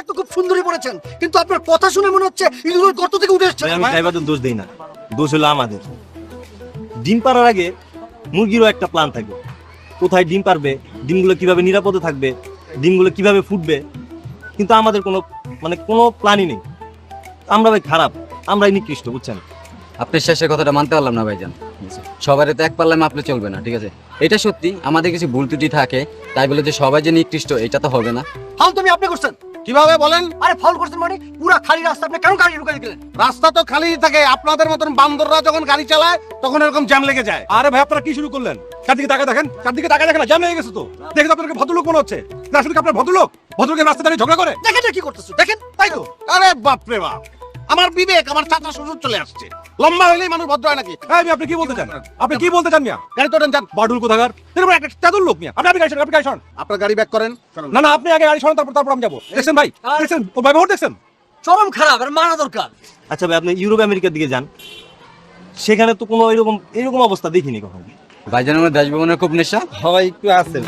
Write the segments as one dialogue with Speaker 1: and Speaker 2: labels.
Speaker 1: পোশাক তো খুব সুন্দরই পরেছেন কিন্তু আপনার কথা শুনে মনে হচ্ছে ইঁদুরের গর্ত থেকে উঠে এসেছে
Speaker 2: আমি ড্রাইভারদের দোষ দেই না। দোষ হলো আমাদের। ডিম পাড়ার আগে মুরগিরও একটা প্ল্যান থাকে। কোথায় ডিম পারবে ডিমগুলো কীভাবে নিরাপদে থাকবে ডিমগুলো কীভাবে ফুটবে কিন্তু আমাদের কোনো মানে কোনো প্ল্যানই নেই। আমরা ভাই খারাপ আমরাই নিকৃষ্ট বুঝছেন?
Speaker 3: আপনি শেষের কথাটা মানতে পারলাম না ভাইজান। সবারই তো এক পাল্লায় মাপলে চলবে না ঠিক আছে? এটা সত্যি আমাদের কিছু ভুল ত্রুটি থাকে তাই বলে যে সবাই যে নিকৃষ্ট এটা তো হবে না।
Speaker 1: ফাউল তুমি আপনি করছেন।
Speaker 4: কীভাবে বলেন?
Speaker 1: আরে ফাউল করছেন মানে? পুরা খালি রাস্তা আপনি কেন গাড়ি ঢুকাই দিলেন
Speaker 4: রাস্তা তো খালি থাকে আপনাদের মতন বান্দররা যখন গাড়ি চালায় তখন এরকম জ্যাম লেগে যায়।
Speaker 5: আরে ভাই আপনারা কি শুরু করলেন? চারদিকে তাকা দেখেন চারদিকে তাকা দেখেন জ্যাম লেগে গেছে তো। দেখে তো আপনাকে ভদ্রলোক মনে হচ্ছে। না শুধু আপনার ভদ্রলোক? ভদ্রলোকের রাস্তা দাঁড়িয়ে ঝগড়া করে?
Speaker 1: দেখেন কি করতেছো দেখেন তাই তো।
Speaker 4: আরে বাপ রে বাপ। আমার বিবেক আমার চাচা শ্বশুর চলে আসছে। লম্বা হইলেই মানুষ ভদ্র হয় নাকি?
Speaker 5: হ্যাঁ আমি আপনি কি বলতে চান? আপনি কি বলতে চান মিয়া?
Speaker 4: গাড়ি তোলেন যান।
Speaker 5: বাডুল কোথাকার? এরকম একটা চাদর লোক মিয়া। আপনি আপনি গাড়ি সরান, আপনি গাড়ি সরান।
Speaker 4: আপনার গাড়ি ব্যাক করেন।
Speaker 5: না না আপনি আগে গাড়ি সরান তারপর তারপর আমি যাব। দেখছেন ভাই? দেখছেন? ও ব্যবহার দেখছেন?
Speaker 1: চরম খারাপ আর মানা দরকার।
Speaker 2: আচ্ছা ভাই আপনি ইউরোপ আমেরিকার দিকে যান। সেখানে তো কোনো এরকম এরকম অবস্থা দেখিনি কখনো।
Speaker 3: ভাইজান আমার দেশ ভ্রমণের খুব নেশা?
Speaker 2: হয় একটু আছেন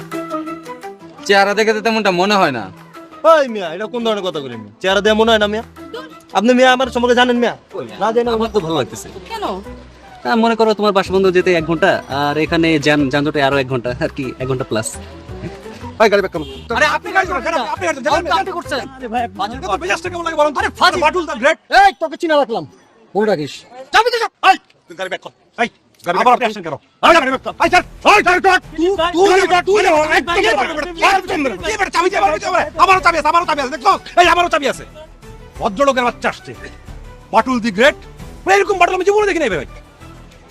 Speaker 3: চেহারা দেখে তো তেমনটা মনে হয় না।
Speaker 2: ওই মিয়া এটা কোন ধরনের কথা বলেন চেহারা দেওয়া মনে হয় না মিয়া? আপনি মিয়া আমার সম্পর্কে জানেন মিয়া না জানেন
Speaker 6: আমার তো ভালো লাগতেছে
Speaker 7: কেন
Speaker 6: হ্যাঁ, মনে করো তোমার বাসবন্ধ যেতে এক ঘণ্টা আর এখানে যান যানজটে আরও এক ঘণ্টা আর কি এক ঘণ্টা প্লাস
Speaker 4: ভাই গাড়ি ব্যাক করুন
Speaker 5: আরে আপনি গাড়ি? আপনি গাড়ি
Speaker 1: করছেন
Speaker 5: এটা তো মেজাজটা কেমন লাগে বলুন
Speaker 1: আরে।
Speaker 5: বাটুল দা গ্রেট
Speaker 1: এই তোকে চিনা রাখলাম মনে রাখিস যাবি তো
Speaker 5: এই তুই গাড়ি ব্যাক কর এই গাড়ি আবার আপনি আসছেন কেন এই গাড়ি ব্যাক কর এই স্যার এই গাড়ি কর তুই তুই তুই তুই চাবি চাবি চাবি আমারও চাবি আছে আমারও চাবি আছে দেখছ এই আমারও চাবি আছে ভদ্রলোকের বাচ্চা আসছে। Batul the great. এরকম বাটুল আমি জীবনে দেখি নাই ভাই।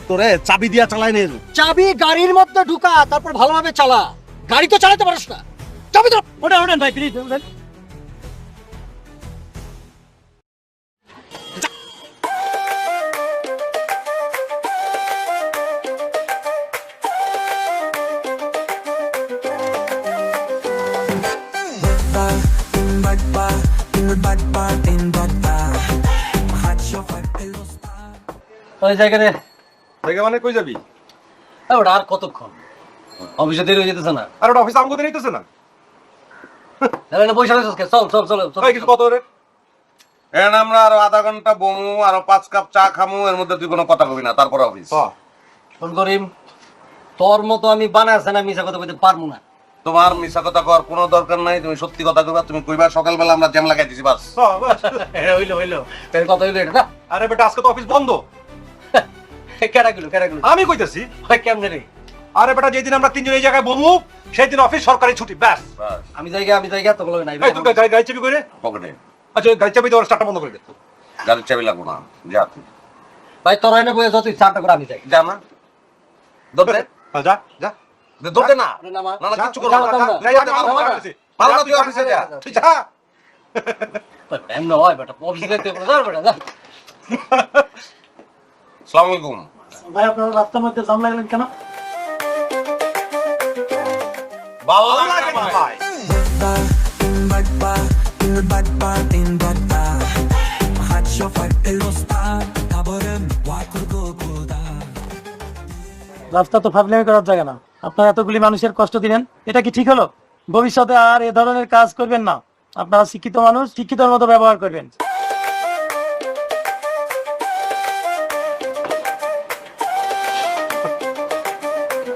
Speaker 4: তোরে চাবি দিয়া চালাই নে
Speaker 1: চাবি গাড়ির মধ্যে ঢুকা তারপর ভালোভাবে চালা। গাড়ি তো চালাতে পারিস না। চাবি তো ওটা ওঠেন ভাই প্লিজ ওঠেন।
Speaker 6: ওই
Speaker 5: জায়গা মানে কই যাবি?
Speaker 6: ওটা আর কতক্ষণ? অফিসে দেরি হয়ে যেতেছে না।
Speaker 5: আর ওটা অফিস আমগো নিতেছে না?
Speaker 6: রয়েছে চল চল চল চল
Speaker 5: কিছু কত রে?
Speaker 4: এখন আমরা আরও আধা ঘণ্টা বমু আরও পাঁচ কাপ চা খামু এর মধ্যে তুই কোনো কথা কবি না তারপর অফিস।
Speaker 6: ফোন করিম তোর মতো আমি বানাইছে না মিশা কথা কইতে পারব না।
Speaker 4: তোমার মিশা কথা কর কোনো দরকার নাই তুমি সত্যি কথা কইবা তুমি কইবা সকালবেলা আমরা জ্যাম লাগাই দিছি বাস।
Speaker 6: হইল হইল। তাহলে কথা হইল এটা না?
Speaker 5: আরে বেটা আজকে তো অফিস বন্ধ।
Speaker 6: কেডা গেলো কেডা গেলো?
Speaker 5: আমি কইতাছি।
Speaker 6: ভাই কেমনে রে?
Speaker 5: আরে বেটা যেদিন আমরা তিনজন এই জায়গায় বমু সেই দিন অফিস সরকারি ছুটি ব্যাস।
Speaker 6: আমি জায়গা আমি জায়গা তো নাই
Speaker 5: এই তুই গাড়ি গাড়ি চাবি করে
Speaker 4: পকেটে।
Speaker 5: আচ্ছা গাড়ি চাবি দেওয়ার স্টার্টটা বন্ধ করে দে।
Speaker 4: গাড়ির চাবি লাগবো না যা। তুই
Speaker 6: ভাই তোর এনে বয়ে যতই চারটা করে আমি যাই।
Speaker 4: যা না
Speaker 5: হ্যাঁ, যা যা।
Speaker 4: ধরতে না
Speaker 6: না।
Speaker 4: না করব
Speaker 6: যাও,
Speaker 4: না
Speaker 6: যাও, যাও।
Speaker 5: যাই, আমি আমার
Speaker 6: যাও,
Speaker 5: কাছে।
Speaker 4: ভালো না তুই অফিসে যা
Speaker 5: তুই যা
Speaker 6: এমন হয় বেটা অফিসে যেতে হবে বেটা যা
Speaker 4: সালাম আলাইকুম
Speaker 1: ভাই আপনারা রাস্তার মধ্যে জাম লাগলেন কেন
Speaker 4: ভালো
Speaker 5: লাগে ভাই।
Speaker 8: রাস্তা তো ফাজলামি করার জায়গা না আপনারা এতগুলি মানুষের কষ্ট দিলেন এটা কি ঠিক হলো ভবিষ্যতে আর এ ধরনের কাজ করবেন না আপনারা শিক্ষিত মানুষ শিক্ষিতর মতো ব্যবহার করবেন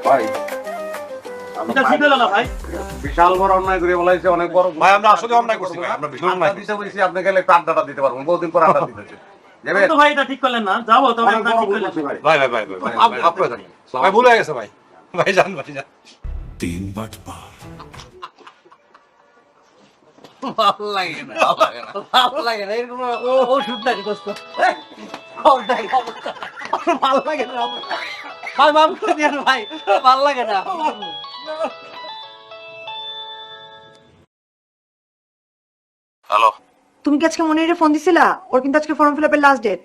Speaker 4: ভাই
Speaker 8: ভাই
Speaker 4: বিশাল বড় অন্যায় করে বলাইছে অনেক বড়
Speaker 5: ভাই আমরা আসলে অন্যায় করছি ভাই আমরা বিশাল
Speaker 4: আড্ডা
Speaker 5: অন্যায়
Speaker 4: দিতে বলছি আপনি গেলে একটু আড্ডাটা দিতে পারবেন বহুদিন পর আড্ডা দিতেছে যাবে
Speaker 8: তো ভাই এটা ঠিক করলেন না যাব তবে
Speaker 4: ভাই
Speaker 5: ভাই ভাই ভাই ভাই, ভাই। ভাই ভুল হয়ে গেছে ভাই ভাই জান ভাই জান
Speaker 6: ভালো লাগে না ভালো লাগে না। এরকম ও- ওষুধ লাগে দোস্ত ভালো লাগে না। ভাই মাম করে দিয়েন ভাই। ভালো লাগে না।
Speaker 4: হ্যালো।
Speaker 7: তুমি কি আজকে মনিরে ফোন দিছিলা? ওর কিন্তু আজকে ফর্ম ফিল আপের লাস্ট ডেট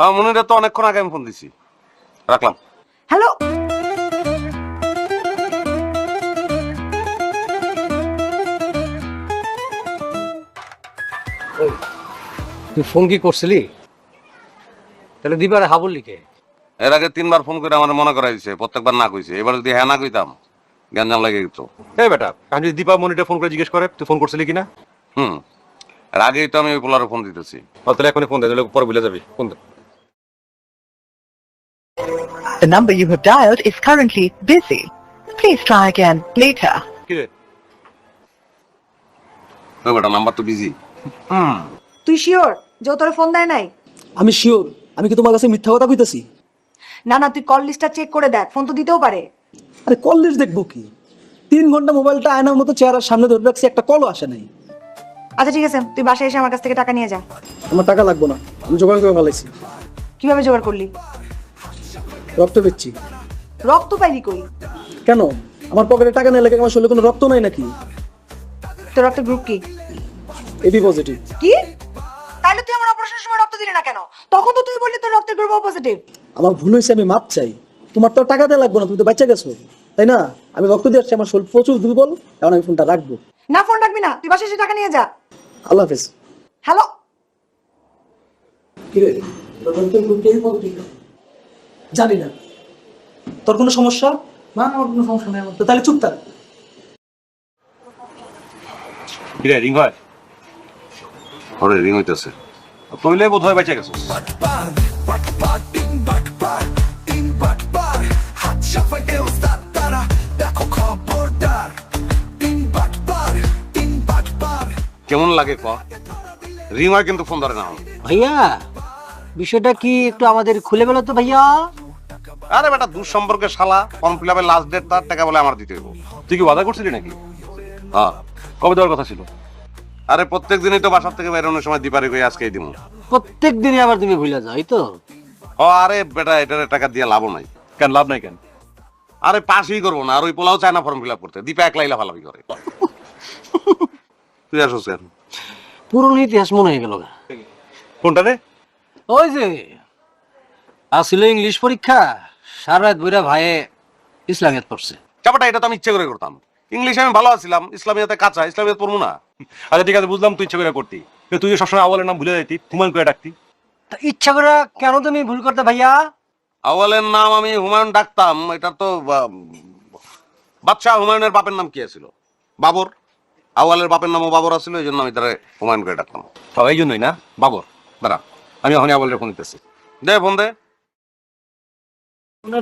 Speaker 4: হ্যাঁ মনিরা তো অনেকক্ষণ আগে আমি ফোন দিছি। রাখলাম।
Speaker 7: হ্যালো
Speaker 6: তুই ফোন কি করছিলি? তাহলে দিবারে হাবুল লিখে।
Speaker 4: এর আগে তিনবার ফোন করে আমার মনে করাই দিছে প্রত্যেকবার না কইছে। এবার যদি হ্যাঁ না কইতাম গ্যাঞ্জাম লাগে গেত।
Speaker 5: এই বেটা আমি যদি দীপা মনিটা ফোন করে জিজ্ঞেস করে তুই ফোন করছিলি কিনা?
Speaker 4: হুম। আর আগেই তো আমি ওই পোলারে ফোন দিতেছি
Speaker 5: তাহলে এখনই ফোন দে তাহলে পরে ভুলে যাবি। ফোন দে।
Speaker 9: The number you have dialed is currently busy. Please try again later.
Speaker 5: কি রে?
Speaker 4: ওই বেটা নাম্বার তো বিজি
Speaker 7: তুই শিওর যে তোরে ফোন দেয় নাই?
Speaker 1: আমি শিওর। আমি কি তোমার কাছে মিথ্যা কথা কইতাছি?
Speaker 7: না না তুই কল লিস্টটা চেক করে দেখ ফোন তো দিতেও পারে।
Speaker 1: আরে কল লিস্ট দেখব কি? তিন ঘণ্টা মোবাইলটা আয়নার মতো চেহারার সামনে ধরে রাখছি একটা কলও আসে নাই।
Speaker 7: আচ্ছা ঠিক আছে তুই বাসায় এসে আমার কাছ থেকে টাকা নিয়ে যা।
Speaker 1: আমার টাকা লাগবে না আমি জোগাড় করে ফেলাইছি।
Speaker 7: কীভাবে জোগাড় করলি?
Speaker 1: রক্ত পেচ্ছি
Speaker 7: রক্ত পাইলি কই?
Speaker 1: কেন? আমার পকেটে টাকা নেই লাগে আমার শরীরে কোনো রক্ত নাই নাকি?
Speaker 7: তোর রক্তের গ্রুপ কি?
Speaker 1: এবি পজিটিভ
Speaker 7: কি? তাহলে তুই আমার অপারেশনের সময় রক্ত দিলি না কেন? তখন তো তুই বললি তোর রক্তের গ্রুপ পজিটিভ
Speaker 1: আমার ভুল হয়েছে আমি মাপ চাই। তোমার তো টাকা দেওয়া লাগবে না তুমি তো বাচ্চা গেছো। তাই না? আমি রক্ত দিয়ে আসছি আমার শরীর প্রচুর দুর্বল এখন আমি ফোনটা রাখব।
Speaker 7: না ফোন রাখবি না তুই বাসায় এসে টাকা নিয়ে যা।
Speaker 1: আল্লাহ হাফেজ।
Speaker 7: হ্যালো?
Speaker 1: কিরে রক্তের গ্রুপ কে? পজিটিভ জানি না। তোর কোনো সমস্যা? না আমার কোনো সমস্যা নেই আমার। তো তাহলে চুপ থাক।
Speaker 5: রিং হয়
Speaker 4: ওরে রিং হইতেছে।
Speaker 5: তইলে বোধ হয় বেঁচে গেছো।
Speaker 4: কেমন লাগে ক? রিং হয় কিন্তু ফোন ধরে না।
Speaker 6: ভাইয়া বিষয়টা কি একটু আমাদের খুলে বলো তো ভাইয়া।
Speaker 4: আরে বেটা দূর সম্পর্কে শালা ফর্ম ফিল আপের লাস্ট ডেট তার টাকা বলে আমার দিতে হইব।
Speaker 5: তুই কি ওয়াদা করছিলি নাকি?
Speaker 4: হ্যাঁ
Speaker 5: কবে দেওয়ার কথা ছিল?
Speaker 4: আরে প্রত্যেক দিনই তো বাসার থেকে বেরোনোর সময় দিপারি কই আজকেই দিব
Speaker 6: প্রত্যেক দিনই আবার তুমি ভুলে যাও এই তো।
Speaker 4: ও আরে বেটা এটার টাকা দিয়ে লাভ নাই।
Speaker 5: কেন লাভ নাই কেন?
Speaker 4: আরে পাসই করব না আর ওই পোলাও চায় না ফর্ম ফিল আপ করতে। দীপা একলা ইলা ফালাবি করে। তুই আসোস কেন?
Speaker 6: পুরনো ইতিহাস মনে হয়ে গেল
Speaker 5: কোনটা রে?
Speaker 6: ওই যে আসলে ইংলিশ পরীক্ষা সারা রাত বইরা ভাইয়ে ইসলামিয়াত পড়ছে।
Speaker 4: চাপাটা এটা তো আমি ইচ্ছে করে করতাম। ইংলিশে আমি ভালো আছিলাম ইসলামিয়াতে কাঁচা ইসলামিয়াত পড়ব না।
Speaker 5: আচ্ছা ঠিক আছে বুঝলাম তুই ইচ্ছে করে করতি। তুই সবসময় আওয়ালের নাম ভুলে যাইতি হুমায়ুন করে ডাকতি।
Speaker 6: তা ইচ্ছা করে কেন তুমি ভুল করতে ভাইয়া?
Speaker 4: আওয়ালের নাম আমি হুমায়ুন ডাকতাম এটা তো বাদশাহ হুমায়ুনের বাপের নাম কি ছিল বাবর। আওয়ালের বাপের নামও বাবর আছিল এই জন্য আমি তারা হুমায়ুন করে ডাকতাম।
Speaker 5: ও, এই জন্যই না? বাবর দাঁড়া আমি এখন আওয়ালের ফোন দিতেছি।
Speaker 4: দে ফোন দে।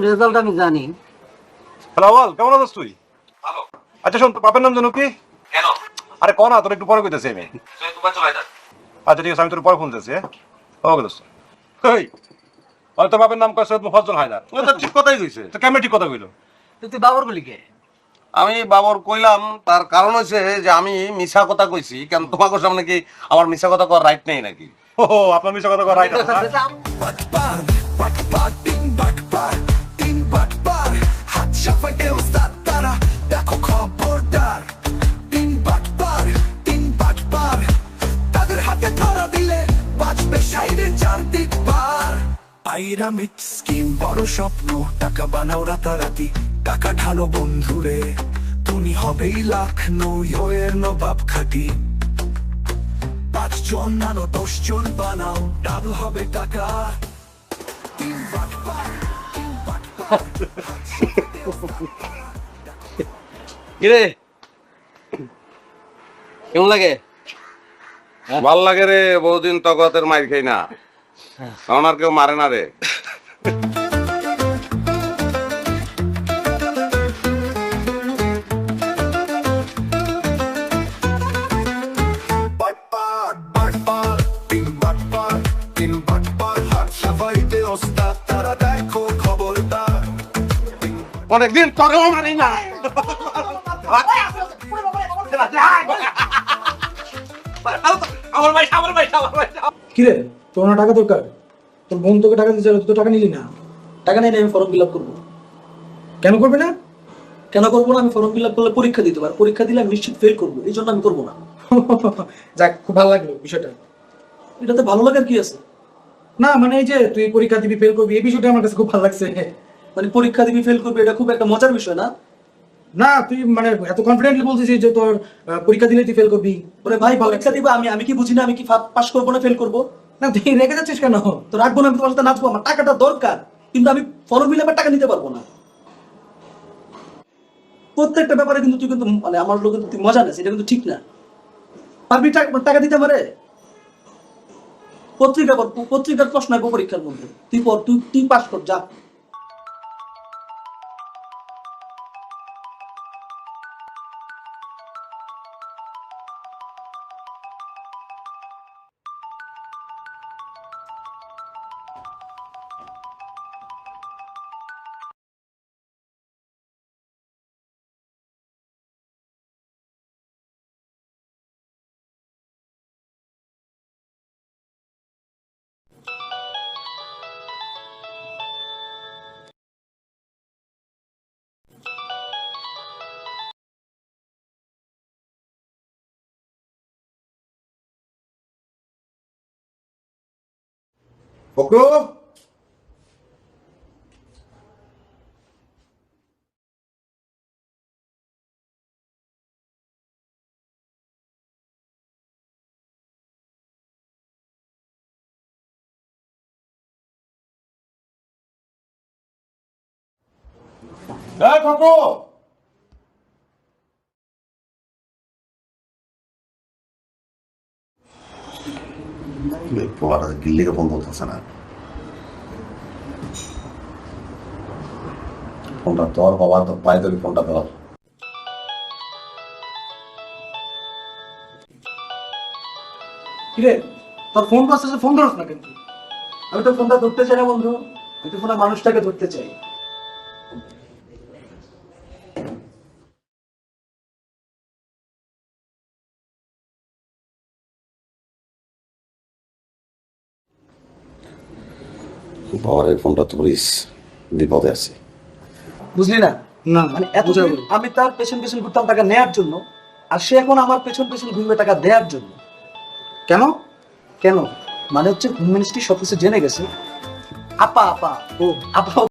Speaker 6: রেজাল্ট আমি জানি।
Speaker 5: হ্যালো আওয়াল কেমন আছিস তুই? আচ্ছা শোন তো বাপের নাম জানো কি?
Speaker 4: কেন?
Speaker 5: আরে কনা তোর একটু পরে কইতেছি আমি। আচ্ছা ঠিক আছে আমি তোর পরে ফোন দিতেছি হ্যাঁ? ওকে দোস্ত। কই তোর বাপের নাম কয় সৈয়দ মুফাজ্জল হায়দার।
Speaker 4: ও তো ঠিক কথাই কইছে।
Speaker 5: তো কেমন ঠিক কথা কইলো?
Speaker 6: তুই বাবর বলি কে?
Speaker 4: আমি বাবর কইলাম তার কারণ হচ্ছে যে আমি মিছা কথা কইছি কেন তোমাকে সামনে কি আমার মিছা কথা করার রাইট নেই নাকি?
Speaker 5: ও আপনার মিশা কথা কয় রাইট
Speaker 10: পাইরামিড স্কিম বড় স্বপ্ন, টাকা বানাও রাতারাতি। টাকা ঢালো বন্ধুরে, তুমি হবেই লাখ নৌয়ের নবাব খাটি। পাঁচ জন নানো বানাও ডাবল হবে টাকা।
Speaker 6: কিরে? কেমন লাগে?
Speaker 4: ভালো লাগে রে বহুদিন তগতের মাইর খাই না। কারণ আর কেউ মারে না রে।
Speaker 10: ওস্তাদ তারা দেখো খবরদার
Speaker 4: অনেকদিন তরেও মারি না
Speaker 1: কিরে তোর না টাকা দরকার? তোর বোন তোকে টাকা দিতে তুই তো টাকা নিলি না। টাকা নেই আমি ফর্ম ফিল আপ করব। কেন করবে না? কেন করব না? আমি ফর্ম ফিল আপ করলে পরীক্ষা দিতে পারব। পরীক্ষা দিলে আমি নিশ্চিত ফেল করব। এই জন্য আমি করব না।
Speaker 11: যাক খুব ভালো লাগল বিষয়টা।
Speaker 1: এটাতে ভালো লাগার কি আছে?
Speaker 11: না মানে এই যে তুই পরীক্ষা দিবি ফেল করবি এই বিষয়টা আমার কাছে খুব ভালো লাগছে।
Speaker 1: মানে পরীক্ষা দিবি ফেল করবি এটা খুব একটা মজার বিষয় না?
Speaker 11: না তুই মানে এত কনফিডেন্টলি বলছিস যে তোর পরীক্ষা দিলে তুই ফেল করবি।
Speaker 1: ওরে ভাই পরীক্ষা দিবা আমি আমি কি বুঝি না আমি কি পাস করব না ফেল করব?
Speaker 11: না তুই রেখে যাচ্ছিস কেন?
Speaker 1: তো রাখব না আমি তোমার সাথে নাচবো আমার টাকাটা দরকার কিন্তু আমি ফর্ম ফিল আপের টাকা নিতে পারব না। প্রত্যেকটা ব্যাপারে কিন্তু তুই কিন্তু মানে আমার লোক কিন্তু তুই মজা নেস এটা কিন্তু ঠিক না। পারবি টাকা দিতে পারে? পত্রিকা পত্রিকার প্রশ্ন পরীক্ষার মধ্যে। তুই পড় তুই তুই পাস কর যা।
Speaker 4: 北欧来、パコ পোলাটা দিল্লিকে ফোন করতেছে না। ফোনটা ধর বাবা তো ফোনটা ধর।
Speaker 1: কিরে, তোর ফোন বাজতেছে ফোন না কিন্তু আমি তো ফোনটা ধরতে চাই না বন্ধু, আমি তো মানুষটাকে ধরতে চাই।
Speaker 4: বাবার ফোনটা তো ধরিস বিপদে আছে।
Speaker 1: বুঝলি না?
Speaker 11: না।
Speaker 1: মানে এত আমি তার পেছন পেছন ঘুরতাম টাকা নেয়ার জন্য আর সে এখন আমার পেছন পেছন ঘুরবে টাকা দেওয়ার জন্য।
Speaker 11: কেন?
Speaker 1: কেন? মানে হচ্ছে হোম মিনিস্ট্রি সবকিছু জেনে গেছে। আপা আপা ও আপা